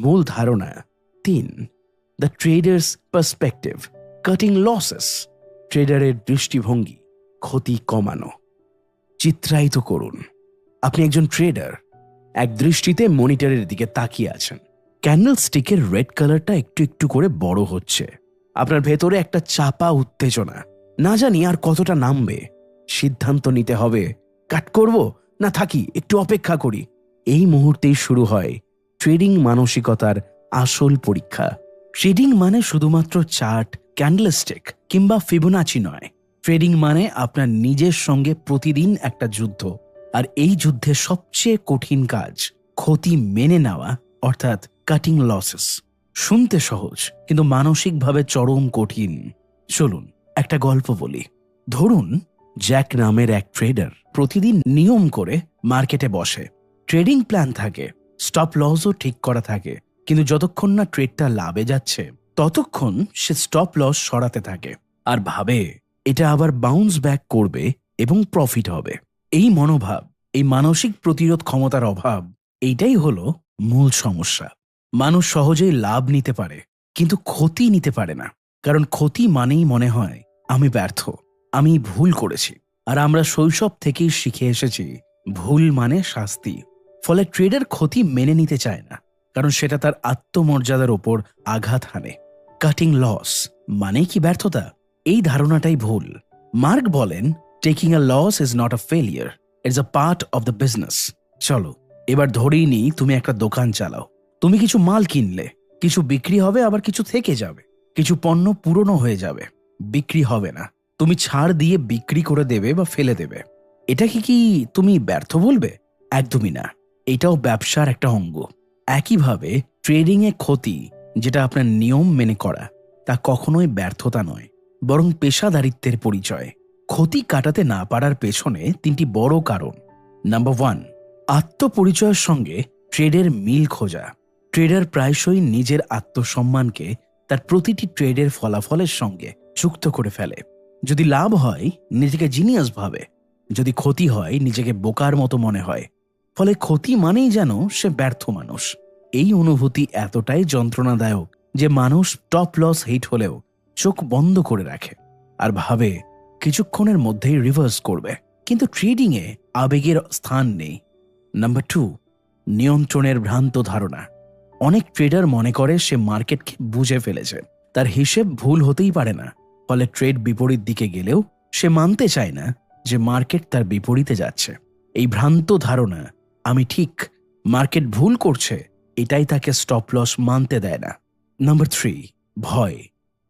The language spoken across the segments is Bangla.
মূল ধারণা তিন the traders perspective cutting losses ট্রেডারের দৃষ্টিভঙ্গি, ক্ষতি কমানো। চিত্রায়িত করুন। আপনি একজন ট্রেডার এক দৃষ্টিতে মনিটরের দিকে তাকিয়ে আছেন। ক্যান্ডেল স্টিকের রেড কালারটা একটু একটু করে বড় হচ্ছে। আপনার ভেতরে একটা চাপা উত্তেজনা। না জানি আর কতটা নামবে। সিদ্ধান্ত নিতে হবে, কাট করব না থাকি, একটু অপেক্ষা করি। এই মুহূর্তেই শুরু হয় ট্রেডিং মানসিকতার আসল পরীক্ষা। ট্রেডিং মানে শুধুমাত্র চার্ট, ক্যান্ডেলস্টিক কিংবা ফিবোনাচি নয়। ট্রেডিং মানে আপনার নিজের সঙ্গে প্রতিদিন একটা যুদ্ধ। আর এই যুদ্ধে সবচেয়ে কঠিন কাজ ক্ষতি মেনে নেওয়া, অর্থাৎ কাটিং লসেস শুনতে সহজ, কিন্তু মানসিকভাবে চরম কঠিন। চলুন, একটা গল্প বলি। ধরুন, জ্যাক নামের এক ট্রেডার প্রতিদিন নিয়ম করে মার্কেটে বসে। ট্রেডিং প্ল্যান থাকে স্টপ লসও ঠিক করা থাকে। কিন্তু যতক্ষণ না ট্রেডটা লাভে যাচ্ছে, ততক্ষণ সে স্টপ লস সরাতে থাকে। আর ভাবে, এটা আবার বাউন্স ব্যাক করবে এবং প্রফিট হবে। এই মনোভাব, এই মানসিক প্রতিরোধ ক্ষমতার অভাব, এইটাই হলো মূল সমস্যা। মানুষ সহজেই লাভ নিতে পারে, কিন্তু ক্ষতি নিতে পারে না। কারণ ক্ষতি মানেই মনে হয়, আমি ব্যর্থ, আমি ভুল করেছি। আর আমরা শৈশব থেকেই শিখে এসেছি, ভুল মানে শাস্তি। ফলে ট্রেডার ক্ষতি মেনে নিতে চায় না, কারণ সেটা তার আত্মমর্যাদার ওপর আঘাত হানে। কাটিং লস মানে কি ব্যর্থতা? এই ধারণাটাই ভুল। মার্ক বলেন taking a loss is not a failure it's a part of the business চলো, এবার ধরেই নিই তুমি একটা দোকান চালাও। তুমি কিছু মাল কিনলে, কিছু বিক্রি হবে, আবার কিছু থেকে যাবে। কিছু পণ্য পুরনো হয়ে যাবে, বিক্রি হবে না। তুমি ছাড় দিয়ে বিক্রি করে দেবে বা ফেলে দেবে। এটা কি কি তুমি ব্যর্থ বলবে? একদমই না। এটাও ব্যবসার একটা অঙ্গ। একইভাবে ট্রেডিংয়ে ক্ষতি, যেটা আপনার নিয়ম মেনে করা, তা কখনোই ব্যর্থতা নয়, বরং পেশাদারিত্বের পরিচয়। ক্ষতি কাটাতে না পারার পেছনে তিনটি বড় কারণ। নাম্বার ওয়ান আত্মপরিচয়ের সঙ্গে ট্রেডের মিল খোঁজা। ট্রেডার প্রায়শই নিজের আত্মসম্মানকে তার প্রতিটি ট্রেডের ফলাফলের সঙ্গে যুক্ত করে ফেলে। যদি লাভ হয়, নিজেকে জিনিয়াস ভাবে। যদি ক্ষতি হয়, নিজেকে বোকার মতো মনে হয়। ফলে ক্ষতি মানেই যেন সে ব্যর্থ মানুষ। এই অনুভূতি এতটাই যন্ত্রণাদায়ক যে মানুষ টপ লস হিট হলেও চোখ বন্ধ করে রাখে আর ভাবে কিছুক্ষণের মধ্যেই রিভার্স করবে। কিন্তু ট্রেডিংয়ে আবেগের স্থান নেই। নাম্বার টু নিয়ন্ত্রণের ভ্রান্ত ধারণা। অনেক ট্রেডার মনে করে সে মার্কেটকে বুঝে ফেলেছে। তার হিসেব ভুল হতেই পারে না। ফলে ট্রেড বিপরীত দিকে গেলেও সে মানতে চায় না যে মার্কেট তার বিপরীতে যাচ্ছে। এই ভ্রান্ত ধারণা আমি ঠিক মার্কেট ভুল করছে, এটাই তাকে স্টপ লস মানতে দেয় না। নাম্বার থ্রি ভয়,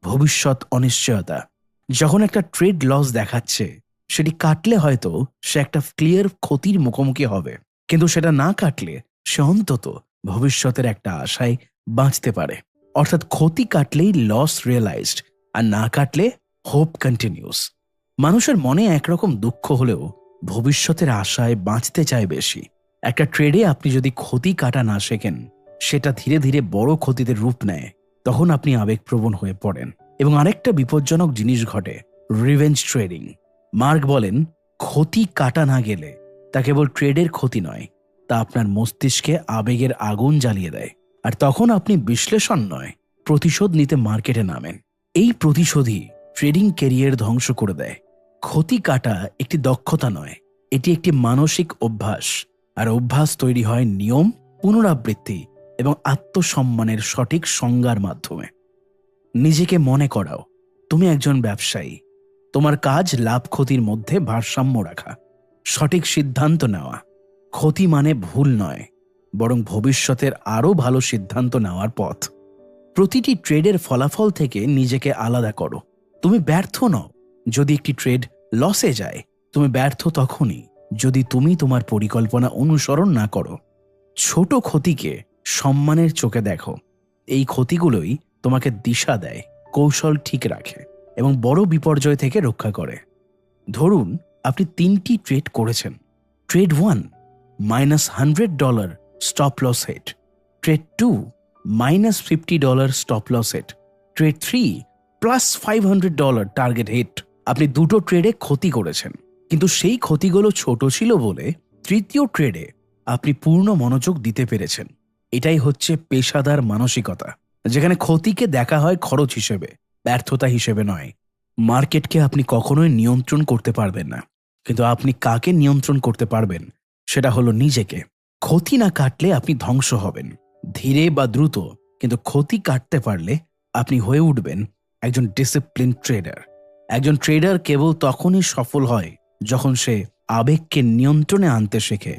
ভবিষ্যৎ অনিশ্চয়তা। যখন একটা ট্রেড লস দেখাচ্ছে, সেটি কাটলে হয়তো সে একটা ক্লিয়ার ক্ষতির মুখোমুখি হবে। কিন্তু সেটা না কাটলে সে অন্তত ভবিষ্যতের একটা আশায় বাঁচতে পারে। অর্থাৎ ক্ষতি কাটলেই লস রিয়েলাইজড আর না কাটলে হোপ কন্টিনিউস মানুষের মনে একরকম দুঃখ হলেও ভবিষ্যতের আশায় বাঁচতে চায় বেশি। একটা ট্রেডে আপনি যদি ক্ষতি কাটা না শেখেন, সেটা ধীরে ধীরে বড় ক্ষতিতে রূপ নেয়, তখন আপনি আবেগপ্রবণ হয়ে পড়েন। এবং আরেকটা বিপজ্জনক জিনিস ঘটে রিভেঞ্জ ট্রেডিং মার্ক বলেন, ক্ষতি কাটা না গেলে তা কেবল ট্রেডের ক্ষতি নয়, তা আপনার মস্তিষ্কে আবেগের আগুন জ্বালিয়ে দেয়। আর তখন আপনি বিশ্লেষণ নয়, প্রতিশোধ নিতে মার্কেটে নামেন। এই প্রতিশোধই ট্রেডিং ক্যারিয়ার ধ্বংস করে দেয়। ক্ষতি কাটা একটি দক্ষতা নয়, এটি একটি মানসিক অভ্যাস। আর অভ্যাস তৈরি হয় নিয়ম, পুনরাবৃত্তি এবং আত্মসম্মানের সঠিক সংজ্ঞার মাধ্যমে। নিজেকে মনে করাও, তুমি একজন ব্যবসায়ী। তোমার কাজ লাভ ক্ষতির মধ্যে ভারসাম্য রাখা। সঠিক সিদ্ধান্ত নেওয়া। ক্ষতি মানে ভুল নয়, বরং ভবিষ্যতের আরও ভালো সিদ্ধান্ত নেওয়ার পথ। প্রতিটি ট্রেডের ফলাফল থেকে নিজেকে আলাদা করো। তুমি ব্যর্থ নও। যদি একটি ট্রেড লসে যায়, তুমি ব্যর্থ তখনই। যদি তুমি তোমার পরিকল্পনা অনুসরণ না করো, ছোট ক্ষতিকে সম্মানের চোখে দেখো। এই ক্ষতিগুলোই তোমাকে দিশা দেয়, কৌশল ঠিক রাখে এবং বড় বিপর্যয় থেকে রক্ষা করে। ধরুন, আপনি তিনটি ট্রেড করেছেন। Trade one, minus hundred dollar stop loss hit. Trade two, minus fifty dollar stop loss hit. Trade three, plus five hundred dollar target hit আপনি দুটো ট্রেডে ক্ষতি করেছেন। কিন্তু সেই ক্ষতিগুলো ছোট ছিল বলে তৃতীয় ট্রেডে আপনি পূর্ণ মনোযোগ দিতে পেরেছেন। এটাই হচ্ছে পেশাদার মানসিকতা, যেখানে ক্ষতিকে দেখা হয় খরচ হিসেবে, ব্যর্থতা হিসেবে নয়। মার্কেটকে আপনি কখনোই নিয়ন্ত্রণ করতে পারবেন না। কিন্তু আপনি কাকে নিয়ন্ত্রণ করতে পারবেন, সেটা হলো নিজেকে। ক্ষতি না কাটলে আপনি ধ্বংস হবেন, ধীরে বা দ্রুত, কিন্তু ক্ষতি কাটতে পারলে আপনি হয়ে উঠবেন একজন ডিসিপ্লিন ট্রেডার একজন ট্রেডার কেবল তখনই সফল হয় যখন সে আবেগকে নিয়ন্ত্রণে আনতে শেখে,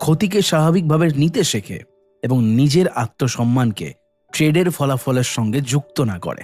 ক্ষতিকে স্বাভাবিকভাবে নিতে শেখে এবং নিজের আত্মসম্মানকে ট্রেডের ফলাফলের সঙ্গে যুক্ত না করে।